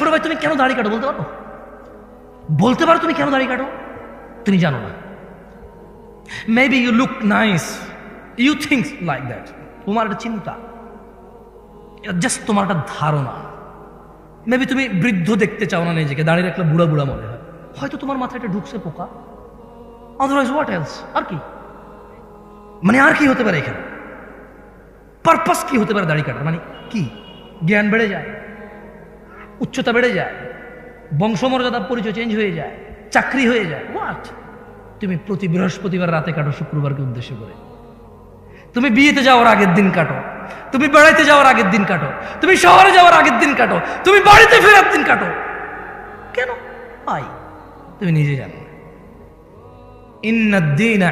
ছোট ভাই, তুমি কেন দাড়ি কাটো বলতে পারো? বলতে পারো তুমি কেন দাড়ি কাটো? তুমি জানো না। Maybe you look nice you think like that তোমার একটা চিন্তা। জাস্ট তোমার একটা ধারণা। মেবি তুমি বৃদ্ধ দেখতে চাও না নিজেকে দাঁড়িয়ে রাখলে বুড়া বুড়া মনে হয়। হয়তো তোমার মাথায় একটা ঢুকছে পোকা। আদারওয়াইজ হোয়াট এলস আর কি? মানে আর কি হতে পারে এখানে? পারপাস কি হতে পারে দাড়ি কাটার? মানে কি? জ্ঞান বেড়ে যায়। উচ্চতা বেড়ে যায়, বংশমর্যাদা পরিচয় চেঞ্জ হয়ে যায়, চাকরি হয়ে যায় হোয়াট তুমি প্রতি বৃহস্পতিবার রাতে কাটো, শুক্রবারকে উদ্দেশ্য করে। তুমি বিয়েতে যাওয়ার আগের দিন কাটো, তুমি বেড়াইতে যাওয়ার আগের দিন কাটো, তুমি শহরে যাওয়ার আগের দিন কাটো, তুমি বাড়িতে ফেরার দিন কাটো। কেন? আই, তুমি নিজে জানো। ইন্নাদ্দিন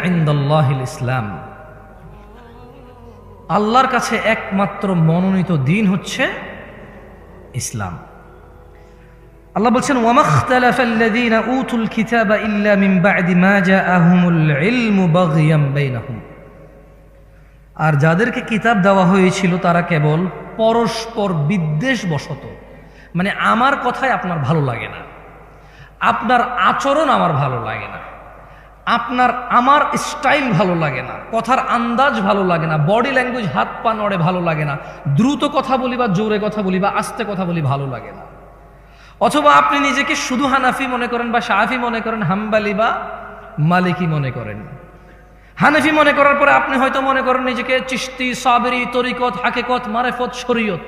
ইসলাম। আল্লাহর কাছে একমাত্র মনোনীত দিন হচ্ছে ইসলাম। আল্লাহ বলছেন ওয়ামাখতালাফাল্লাযীনা উতুল কিতাবা ইল্লা মিন বা'দি মা জাআহুমুল ইলমু আর যাদেরকে কিতাব দেওয়া হয়েছিল, তারা কেবল পরস্পর বিদ্বেষ বশত মানে আমার কথাই আপনার ভালো লাগে না। আপনার আচরণ আমার ভালো লাগে না। আপনার, আমার স্টাইল ভালো লাগে না। কথার আন্দাজ ভালো লাগে না। বডি ল্যাঙ্গুয়েজ হাত পা নড়ে ভালো লাগে না। দ্রুত কথা বলি বা জোরে কথা বলি বা আস্তে কথা বলি ভালো লাগে না। অথবা আপনি নিজেকে শুধু হানাফি মনে করেন বা শাহাফি মনে করেন, হাম্বালি বা মালিকি মনে করেন। হানাফি মনে করার পরে আপনি হয়তো মনে করেন নিজেকে চিস্তি সাবেরি, তরিকত, হাকেকত, মারেফত, শরীয়ত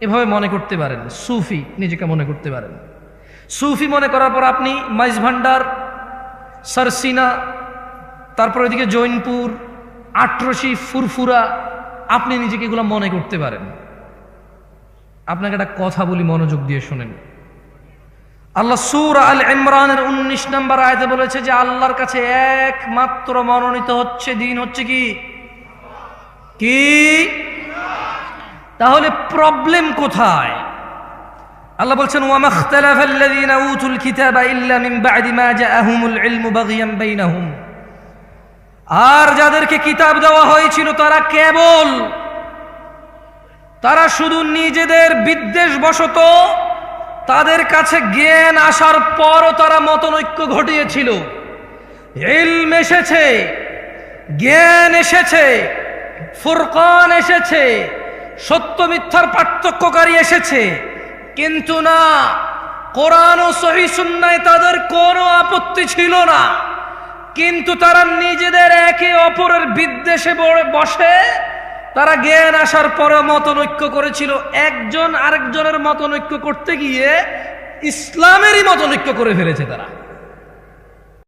এভাবে মনে করতে পারেন, সুফি নিজেকে মনে করতে পারেন। সুফি মনে করার পর আপনি মাইজ ভান্ডার, সারসিনা, তারপর এদিকে জৈনপুর, আটরশি, ফুরফুরা, আপনি নিজেকে এগুলো মনে করতে পারেন। আপনাকে একটা কথা বলি মনোযোগ দিয়ে শোনেন। আল্লাহ সুর আল ইমরানের উনিশ নম্বর আয়তে বলেছে যে আল্লাহর কাছে একমাত্র মনোনীত হচ্ছে দিন হচ্ছে কি? কি? তাহলে প্রবলেম কোথায়? আল্লাহ বলছেন আর যাদেরকে কিতাব দেওয়া হয়েছিল তারা কেবল, তারা শুধু নিজেদের বিদ্বেষ বশত তাদের কাছে জ্ঞান আসার পরও তারা মতনৈক্য ঘটিয়েছিল। ইলম এসেছে, জ্ঞান এসেছে, ফুরকান এসেছে, সত্য মিথ্যার পার্থক্যকারী এসেছে। কিন্তু না, কোরআন ও সহি সুন্নায় তাদের কোনো আপত্তি ছিল না। কিন্তু তারা নিজেদের একে অপরের বিদ্বেষে বসে তারা জ্ঞান আসার পরে মতনৈক্য করেছিল। একজন আরেকজনের মতনৈক্য করতে গিয়ে ইসলামেরই মতনৈক্য করে ফেলেছে তারা।